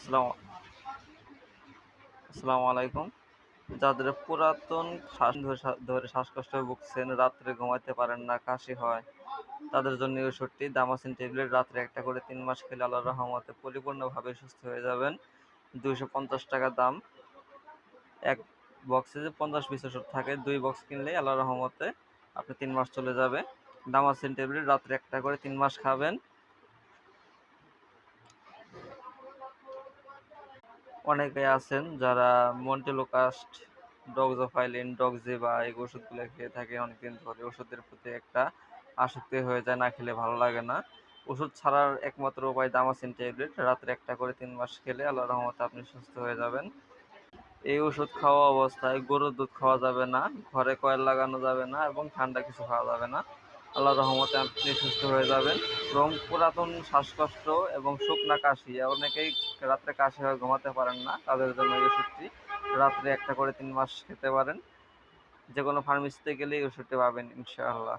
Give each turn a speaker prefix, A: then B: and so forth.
A: আসসালামু আসসালামু আলাইকুম। যাদের পুরাতন শ্বাস ধরে শ্বাসকষ্ট ভুগছেন, রাত্রে ঘুমাতে পারেন না, কাশি হয়, তাদের জন্য ওষুধটি দামাসিন ট্যাবলেট। রাত্রে একটা করে তিন মাস খেলে আল্লাহর রহমতে পরিপূর্ণভাবে সুস্থ হয়ে যাবেন। দুইশো পঞ্চাশ টাকা দাম। এক বক্সে যে পঞ্চাশ পিস ওষুধ থাকে, দুই বক্স কিনলেই আল্লাহর রহমতে আপনি তিন মাস চলে যাবে। দামাসিন ট্যাবলেট, রাত্রে একটা করে তিন মাস খাবেন। অনেকে আছেন যারা মন্টেলোকাস্ট, ডক্সোফাইলিন, ডক্সিবা এই ওষুধগুলো খেয়ে থাকে অনেকদিন ধরে। ওষুধের প্রতি একটা আসক্তি হয়ে যায়, না খেলে ভালো লাগে না। ওষুধ ছাড়ার একমাত্র উপায় দামাসিন ট্যাবলেট। রাত্রে একটা করে তিন মাস খেলে আল্লাহ রহমতে আপনি সুস্থ হয়ে যাবেন। এই ওষুধ খাওয়া অবস্থায় গরুর দুধ খাওয়া যাবে না, ঘরে কয়েল লাগানো যাবে না এবং ঠান্ডা কিছু খাওয়া যাবে না। আল্লাহ রহমতে আপনি সুস্থ হয়ে যাবেন। এবং পুরাতন শ্বাসকষ্ট এবং শুকনা কাশি। অনেকেই রাত্রে কাশি হয়ে ঘুমাতে পারেন না, তাদের জন্য এই ওষুধটি রাত্রে একটা করে তিন মাস খেতে পারেন। যে কোনো ফার্মেসিতে গেলেই ওষুধটি পাবেন, ইনশাআল্লাহ।